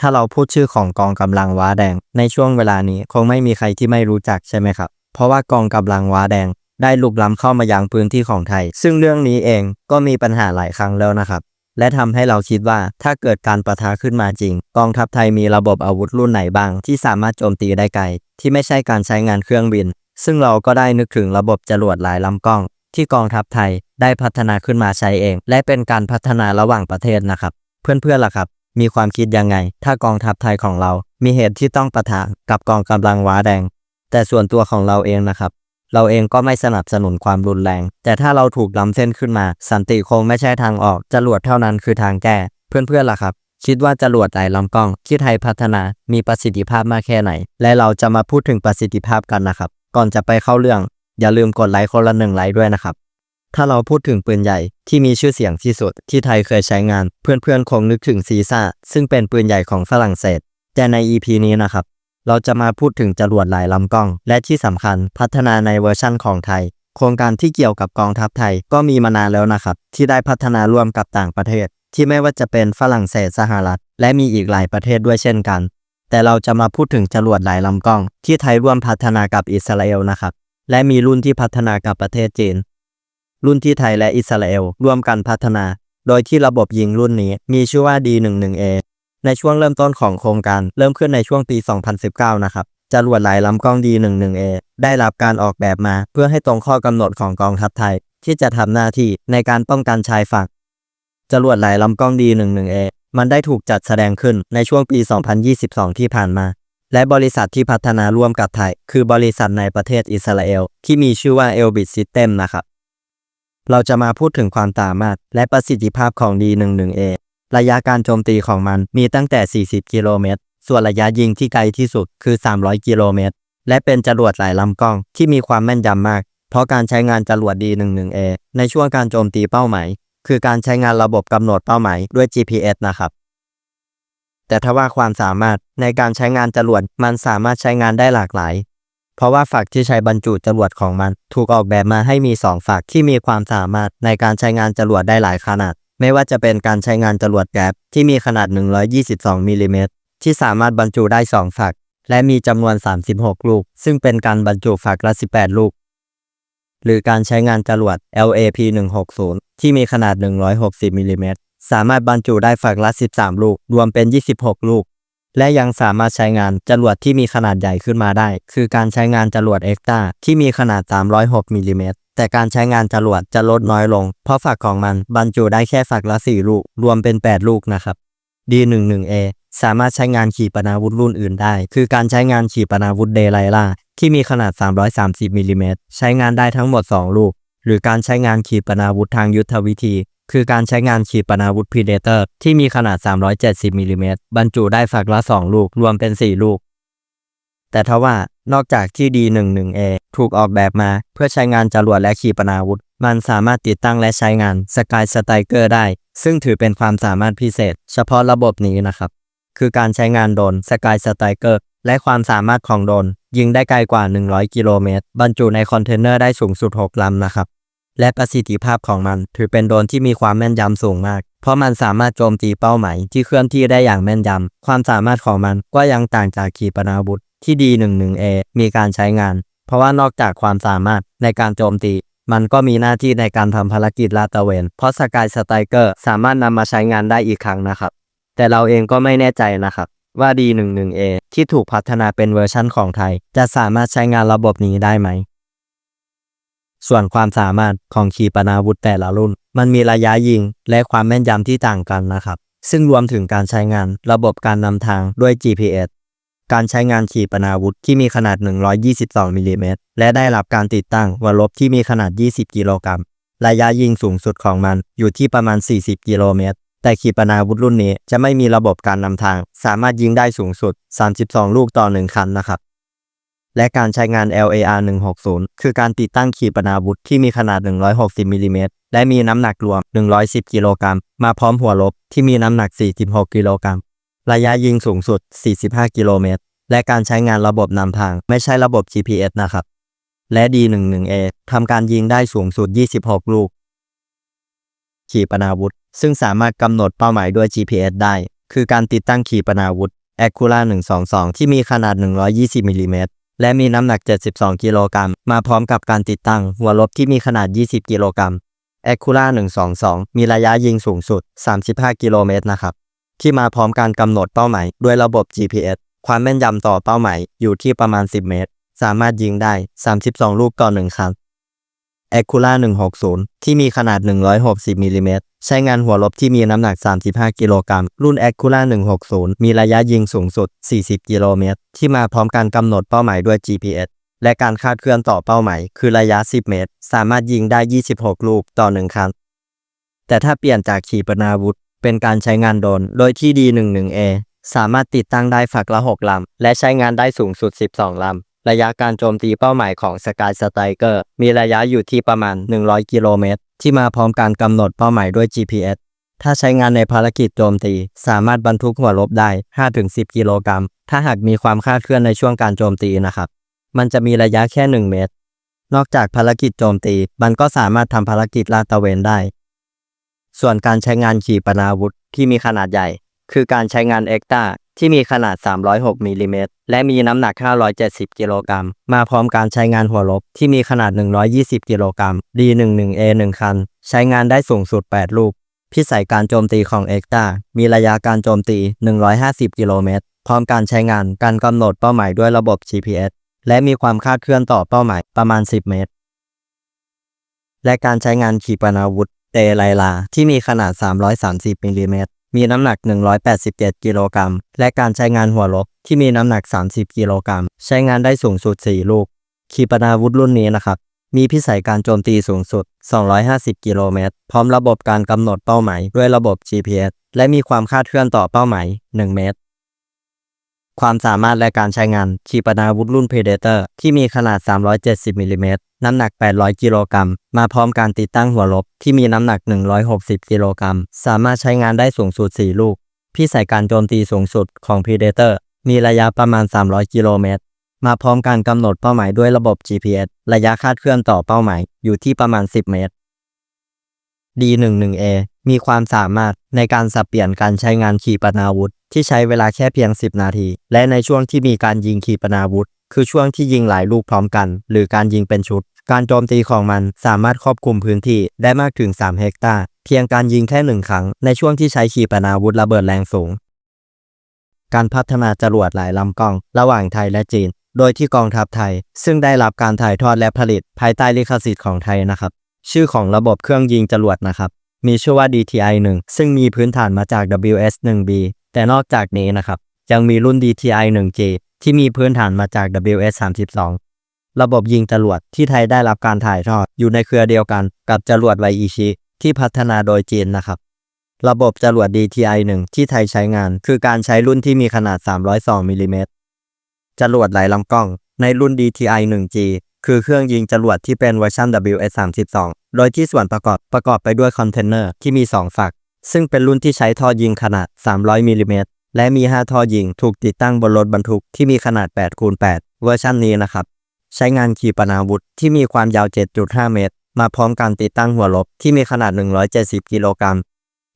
ถ้าเราพูดชื่อของกองกำลังว้าแดง ในช่วงเวลานี้คงไม่มีใครที่ไม่รู้จักใช่ไหมครับ เพราะว่ากองกำลังว้าแดง ได้ลุกล้ำเข้ามายังพื้นที่ของไทย ซึ่งเรื่องนี้เองก็มีปัญหาหลายครั้งแล้วนะครับ และทำให้เราคิดว่าถ้าเกิดการประทะขึ้นมาจริง กองทัพไทยมีระบบอาวุธรุ่นไหนบ้าง ที่สามารถโจมตีได้ไกล ที่ไม่ใช่การใช้งานเครื่องบิน ซึ่งเราก็ได้นึกถึงระบบจรวดหลายลำกล้อง ที่กองทัพไทยได้พัฒนาขึ้นมาใช้เอง และเป็นการพัฒนาระหว่างประเทศนะครับ เพื่อนๆล่ะครับ มีความคิดยังไง ถ้ากองทัพไทยของเรา มีเหตุที่ต้องปะทะกับกองกำลังว้าแดง แต่ส่วนตัวของเราเองนะครับ เราเองก็ไม่สนับสนุนความรุนแรง แต่ถ้าเราถูกล้ำเส้นขึ้นมา สันติคงไม่ใช่ทางออกจรวดเท่านั้นคือทางแก้ เพื่อนๆล่ะครับ คิดว่าจรวดไหลายลำกล้องที่ไทยพัฒนามีประสิทธิภาพมากแค่ไหน และเราจะมาพูดถึงประสิทธิภาพกันนะครับ ก่อนจะไปเข้าเรื่อง อย่าลืมกดไลค์คนละหนึ่งไลค์ด้วยนะครับ ถ้าเราพูดถึงปืนใหญ่ที่มีชื่อเสียงที่สุดที่ไทยเคยใช้งาน เพื่อนๆคงนึกถึงซีซ่าซึ่งเป็นปืนใหญ่ของฝรั่งเศส แต่ใน EP นี้นะครับ เราจะมาพูดถึงจรวดหลายลำกล้อง และที่สำคัญพัฒนาในเวอร์ชั่นของไทย โครงการที่เกี่ยวกับกองทัพไทยก็มีมานานแล้วนะครับ ที่ได้พัฒนาร่วมกับต่างประเทศ ที่ไม่ว่าจะเป็นฝรั่งเศสสหรัฐ และมีอีกหลายประเทศด้วยเช่นกัน แต่เราจะมาพูดถึงจรวดหลายลำกล้อง ที่ไทยร่วมพัฒนากับอิสราเอลนะครับและมีรุ่นที่พัฒนากับประเทศจีน รุ่นที่ไทยและอิสราเอลร่วมกันพัฒนา โดยที่ระบบยิงรุ่นนี้มีชื่อว่า D11A ในช่วงเริ่มต้นของโครงการเริ่มขึ้นในช่วงปี 2019 นะครับจรวดหลายลำกล้อง D11A ได้รับการออกแบบมาเพื่อให้ตรงข้อกำหนดของกองทัพไทย ที่จะทำหน้าที่ในการป้องกันชายฝั่งจรวดหลายลำกล้อง D11A มันได้ถูกจัดแสดงขึ้นในช่วงปี 2022 ที่ผ่านมา และบริษัทที่พัฒนาร่วมกับไทย คือบริษัทในประเทศอิสราเอลที่มีชื่อว่า Elbit System นะครับ เราจะมาพูดถึงความสามารถและประสิทธิภาพของ D11A ระยะการโจมตีของมันมีตั้งแต่ 40 กิโลเมตร ส่วนระยะยิงที่ไกลที่สุดคือ 300 กิโลเมตร และเป็นจรวดหลายลำกล้องที่มีความแม่นยำมาก เพราะการใช้งานจรวด D11A ในช่วงการโจมตีเป้าหมาย คือการใช้งานระบบกำหนดเป้าหมายด้วย GPS นะครับ แต่ถ้าว่าความสามารถในการใช้งานจรวดมันสามารถใช้งานได้หลากหลาย เพราะว่าฝักที่ใช้บรรจุจรวดของมันถูกออกแบบมาให้มี 2 ฝักที่มีความสามารถในการใช้งานจรวดได้หลายขนาด ไม่ว่าจะเป็นการใช้งานจรวดแก๊ปที่มีขนาด 122มิลลิเมตรที่สามารถบรรจุได้ 2 ฝัก และมีจำนวน 36 ลูก ซึ่งเป็นการบรรจุฝักละ 18 ลูก หรือการใช้งานจรวด LAP 160ที่มีขนาด 160มิลลิเมตรสามารถบรรจุได้ฝักละ 13 ลูก รวมเป็น 26 ลูก และยังสามารถใช้งานจรวดที่มีขนาดใหญ่ขึ้นมาได้ คือการใช้งานจรวดเอ็กตาที่มีขนาด 306มิลลิเมตรแต่การใช้งานจรวดจะลดน้อยลง เพราะฝักของมันบรรจุได้แค่ฝักละ 4 ลูก รวมเป็น 8 ลูกนะครับ D11A สามารถใช้งานขีปนาวุธรุ่นอื่นได้ คือการใช้งานขีปนาวุธเดไลล่าที่มีขนาด 330มิลลิเมตรใช้งานได้ทั้งหมด 2 ลูก หรือการใช้งานขีปนาวุธทางยุทธวิธี คือการใช้งานขีปนาวุธ Predator ที่มีขนาด 370มิลลิเมตรบรรจุได้ฝักละ 2 ลูก รวมเป็น 4 ลูก แต่ทว่านอกจากที่ D11A ถูกออกแบบมาเพื่อใช้งานจรวดและขีปนาวุธ มันสามารถติดตั้งและใช้งาน Sky Striker ได้ ซึ่งถือเป็นความสามารถพิเศษ เฉพาะระบบนี้นะครับ คือการใช้งานโดรน Sky Striker และความสามารถของโดรนยิงได้ไกลกว่า 100 กิโลเมตร บรรจุในคอนเทนเนอร์ได้สูงสุด 6 ลำนะครับ และประสิทธิภาพของมัน ถือเป็นโดรนที่มีความแม่นยำสูงมาก เพราะมันสามารถโจมตีเป้าหมายที่เคลื่อนที่ได้อย่างแม่นยำ ความสามารถของมันก็ยังต่างจากขีปนาวุธที่ D11A มีการใช้งาน เพราะว่านอกจากความสามารถในการโจมตี มันก็มีหน้าที่ในการทำภารกิจลาดตระเวน เพราะสกายสไตรเกอร์สามารถนำมาใช้งานได้อีกครั้งนะครับ แต่เราเองก็ไม่แน่ใจนะครับว่า D11A ที่ถูกพัฒนาเป็นเวอร์ชั่นของไทย จะสามารถใช้งานระบบนี้ได้ไหม ส่วนความสามารถของขีปนาวุธแต่ละรุ่น มันมีระยะยิงและความแม่นยำที่ต่างกันนะครับ ซึ่งรวมถึงการใช้งานระบบการนำทางด้วย GPS การใช้งานขีปนาวุธที่มีขนาด 122มิลลิเมตรและได้รับการติดตั้งหัวลบที่มีขนาด 20 กิโลกรัม ระยะยิงสูงสุดของมันอยู่ที่ประมาณ 40 กิโลเมตร แต่ขีปนาวุธรุ่นนี้จะไม่มีระบบการนำทาง สามารถยิงได้สูงสุด 32 ลูกต่อ 1 คันนะครับ และการใช้งาน LAR 160 คือการติดตั้งขีปนาวุธที่มีขนาด 160มิลลิเมตรและมีน้ำหนักรวม 110 กิโลกรัม มาพร้อมหัวลบที่มีน้ำหนัก 46 กิโลกรัม ระยะยิงสูงสุด 45 กิโลเมตร และการใช้งานระบบนำทาง ไม่ใช่ระบบ GPS นะครับ และ D11A ทำการยิงได้สูงสุด 26 ลูก ขีปนาวุธ ซึ่งสามารถกำหนดเป้าหมายด้วย GPS ได้ คือการติดตั้งขีปนาวุธ a c u r a 122 ที่มีขนาด 120มิลลิเมตร และมีน้ำหนัก 72 กิโลกรัม มาพร้อมกับการติดตั้งหัวลบที่มีขนาด 20 กิโลกรัม a c u r a 122 มีระยะยิงสูงสุด 35 กิโลเมตรนะครับ ที่มาพร้อมการกำหนดเป้าหมายด้วยระบบ GPS ความแม่นยำต่อเป้าหมายอยู่ที่ประมาณ 10 เมตร สามารถยิงได้ 32 ลูกต่อ1ครั้ง a c u r a 160 ที่มีขนาด 160มิลลิเมตรใช้งานหัวลบที่มีน้ำหนัก 35 กิโลกรัม รุ่น a c u r a 160 มีระยะยิงสูงสุด 40 กิโลเมตร ที่มาพร้อมการกำหนดเป้าหมายด้วย GPS และการคาดเคลื่อนต่อเป้าหมายคือระยะ 10 เมตร สามารถยิงได้ 26 ลูกต่อ 1 ครั้ง แต่ถ้าเปลี่ยนจากขีปนาวุธ เป็นการใช้งานโดรนโดยที่ D11A สามารถติดตั้งได้ฝักละ 6 ลำ และใช้งานได้สูงสุด 12 ลำ ระยะการโจมตีเป้าหมายของ Sky Striker มีระยะอยู่ที่ประมาณ 100 กิโลเมตร ที่มาพร้อมการกำหนดเป้าหมายด้วย GPS ถ้าใช้งานในภารกิจโจมตี สามารถบรรทุกหัวลบได้ 5-10 กิโลกรัม ถ้าหากมีความคลาดเคลื่อนในช่วงการโจมตีนะครับ มันจะมีระยะแค่ 1 เมตร นอกจากภารกิจโจมตี มันก็สามารถทำภารกิจลาดตระเวนได้ ส่วนการใช้งานขีปนาวุธที่มีขนาดใหญ่ คือการใช้งานเอ็กตา ที่มีขนาด 306มิลลิเมตรและมีน้ำหนัก 570 กิโลกรัม มาพร้อมการใช้งานหัวลบที่มีขนาด 120 กิโลกรัม D11A 1 คัน ใช้งานได้สูงสุด 8 ลูก พิสัยการโจมตีของเอ็กตามีระยะการโจมตี 150 กิโลเมตร พร้อมการใช้งานการกำหนดเป้าหมายด้วยระบบ GPS และมีความคาดเคลื่อนต่อเป้าหมายประมาณ 10 เมตร และการใช้งานขีปนาวุธเตไลลาที่มีขนาด 330มิลลิเมตร มีน้ำหนัก 187กิโลกรัม และการใช้งานหัวลบที่มีน้ำหนัก 30 กิโลกรัม ใช้งานได้สูงสุด 4 ลูก ขีปนาวุธรุ่นนี้นะครับ มีพิสัยการโจมตีสูงสุด 250 กิโลเมตร พร้อมระบบการกำหนดเป้าหมายด้วยระบบ GPS และมีความคาดเคลื่อนต่อเป้าหมาย 1 เมตร ความสามารถและการใช้งานขีปนาวุธรุ่น Predator ที่มีขนาด 370มิลลิเมตรน้ำหนัก 800 กิโลกรัม มาพร้อมการติดตั้งหัวลบ ที่มีน้ำหนัก 160 กิโลกรัม สามารถใช้งานได้สูงสุด 4 ลูก พิสัยการโจมตีสูงสุดของ Predator มีระยะประมาณ 300 กิโลเมตร มาพร้อมการกำหนดเป้าหมายด้วยระบบ GPS ระยะคาดเคลื่อนต่อเป้าหมายอยู่ที่ประมาณ 10 เมตร D11A มีความสามารถในการสับเปลี่ยนการใช้งานขีปนาวุธ ที่ใช้เวลาแค่เพียง 10 นาที และในช่วงที่มีการยิงขีปนาวุธ คือช่วงที่ยิงหลายลูกพร้อมกัน หรือการยิงเป็นชุด การโจมตีของมันสามารถครอบคลุมพื้นที่ได้มากถึง 3 เฮกตาร์ เพียงการยิงแค่หนึ่งครั้ง ในช่วงที่ใช้ขีปนาวุธระเบิดแรงสูง การพัฒนาจรวดหลายลำกล้อง ระหว่างไทยและจีน โดยที่กองทัพไทย ซึ่งได้รับการถ่ายทอดและผลิต ภายใต้ลิขสิทธิ์ของไทยนะครับ ชื่อของระบบเครื่องยิงจรวดนะครับมีชื่อว่า DTI 1 ซึ่งมีพื้นฐานมาจาก WS1B แต่นอกจากนี้นะครับยังมีรุ่น DTI 1G ที่มีพื้นฐานมาจาก WS32 ระบบยิงจรวดที่ไทยได้รับการถ่ายทอดอยู่ในเครือเดียวกันกับจรวดไวอิชิที่พัฒนาโดยจีนนะครับ ระบบจรวด DTI 1ที่ไทยใช้งาน คือการใช้รุ่นที่มีขนาด 302มิลลิเมตรจรวดหลายลำกล้อง ในรุ่น DTI 1G คือเครื่องยิงจรวดที่เป็นเวอร์ชัน WS32 โดยที่ส่วนประกอบประกอบไปด้วยคอนเทนเนอร์ที่มี 2 ฝัก ซึ่งเป็นรุ่นที่ใช้ท่อยิงขนาด 300มิลลิเมตรและมี 5 ท่อยิงถูกติดตั้งบนรถบรรทุกที่มีขนาด8คูณ8เวอร์ชันนี้นะครับ ใช้งานขีปนาวุธที่มีความยาว 7.5 เมตร มาพร้อมการติดตั้งหัวลบที่มีขนาด 170 กิโลกรัม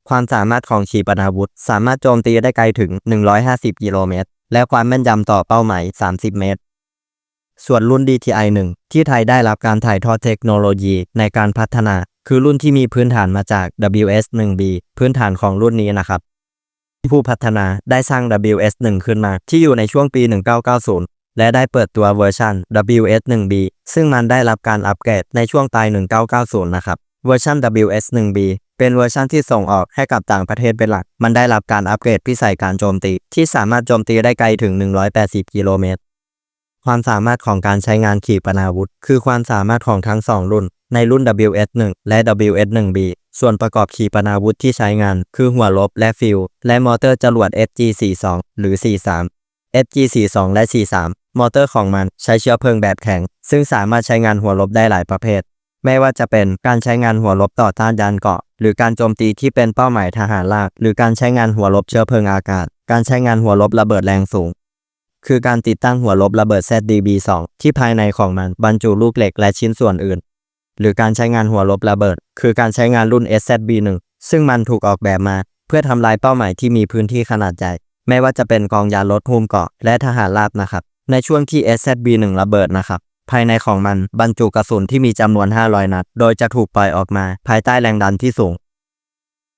ความสามารถของขีปนาวุธ สามารถโจมตีได้ไกลถึง 150 กิโลเมตร และความแม่นยำต่อเป้าหมาย 30 เมตร ส่วนรุ่น DTI 1 ที่ไทยได้รับการถ่ายทอดเทคโนโลยีในการพัฒนา คือรุ่นที่มีพื้นฐานมาจาก WS1B พื้นฐานของรุ่นนี้นะครับ ผู้พัฒนาได้สร้าง WS1 ขึ้นมา ที่อยู่ในช่วงปี 1990 และได้เปิดตัวเวอร์ชัน WS1B ซึ่งมันได้รับการอัปเกรดในช่วงปลาย 1990 นะครับ เวอร์ชัน WS1B เป็นเวอร์ชันที่ส่งออกให้กับต่างประเทศเป็นหลัก มันได้รับการอัปเกรดพิสัยการโจมตี ที่สามารถโจมตีได้ไกลถึง 180 กิโลเมตร ความสามารถของการใช้งานขีปนาวุธ คือความสามารถของทั้ง 2 รุ่น ในรุ่น WS1 และ WS1B ส่วนประกอบขีปนาวุธที่ใช้งาน คือหัวลบและฟิวและมอเตอร์จรวด FG42 หรือ 43 FG42 และ 43 มอเตอร์ของมันใช้เชื้อเพลิงแบบแข็ง ซึ่งสามารถใช้งานหัวลบได้หลายประเภท ไม่ว่าจะเป็นการใช้งานหัวลบต่อต้านยานเกาะ หรือการโจมตีที่เป็นเป้าหมายทหารลาก หรือการใช้งานหัวลบเชื้อเพลิงอากาศ การใช้งานหัวลบระเบิดแรงสูง คือการติดตั้งหัวลบระเบิด ZDB2 ที่ภายในของมันบรรจุลูกเหล็กและชิ้นส่วนอื่น หรือการใช้งานหัวลบระเบิด คือการใช้งานรุ่น SZB1 ซึ่งมันถูกออกแบบมา เพื่อทำลายเป้าหมายที่มีพื้นที่ขนาดใหญ่ไม่ว่าจะเป็นกองยาลดหุ้มเกาะและทหารราบนะครับ ในช่วงที่ SZB-1 ระเบิดนะครับ ภายในของมันบรรจุกระสุนที่มีจำนวน 500 นัด โดยจะถูกปล่อยออกมา ภายใต้แรงดันที่สูง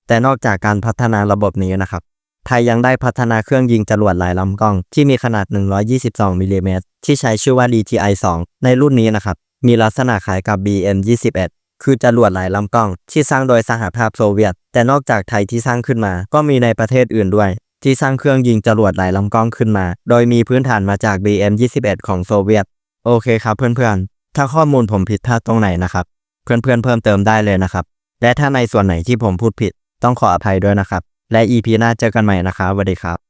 แต่นอกจากการพัฒนาระบบนี้นะครับ ไทยยังได้พัฒนาเครื่องยิงจรวดหลายลำกล้อง ที่มีขนาด 122มิลลิเมตรที่ใช้ชื่อว่า DTI 2 ในรุ่นนี้นะครับ มีลักษณะคล้ายกับ BM 21คือจรวดหลายลำกล้อง ที่สร้างโดยสหภาพโซเวียต แต่นอกจากไทยที่สร้างขึ้นมา ก็มีในประเทศอื่นด้วย ที่สร้างเครื่องยิงจรวดหลายลำกล้องขึ้นมา โดยมีพื้นฐานมาจาก BM 21 ของโซเวียต โอเคครับเพื่อนๆ ถ้าข้อมูลผมผิดพลาดตรงไหนนะครับ เพื่อนๆเพิ่มเติมได้เลยนะครับ และถ้าในส่วนไหนที่ผมพูดผิด ต้องขออภัยด้วยนะครับ และ EP หน้าเจอกันใหม่นะครับสวัสดีครับ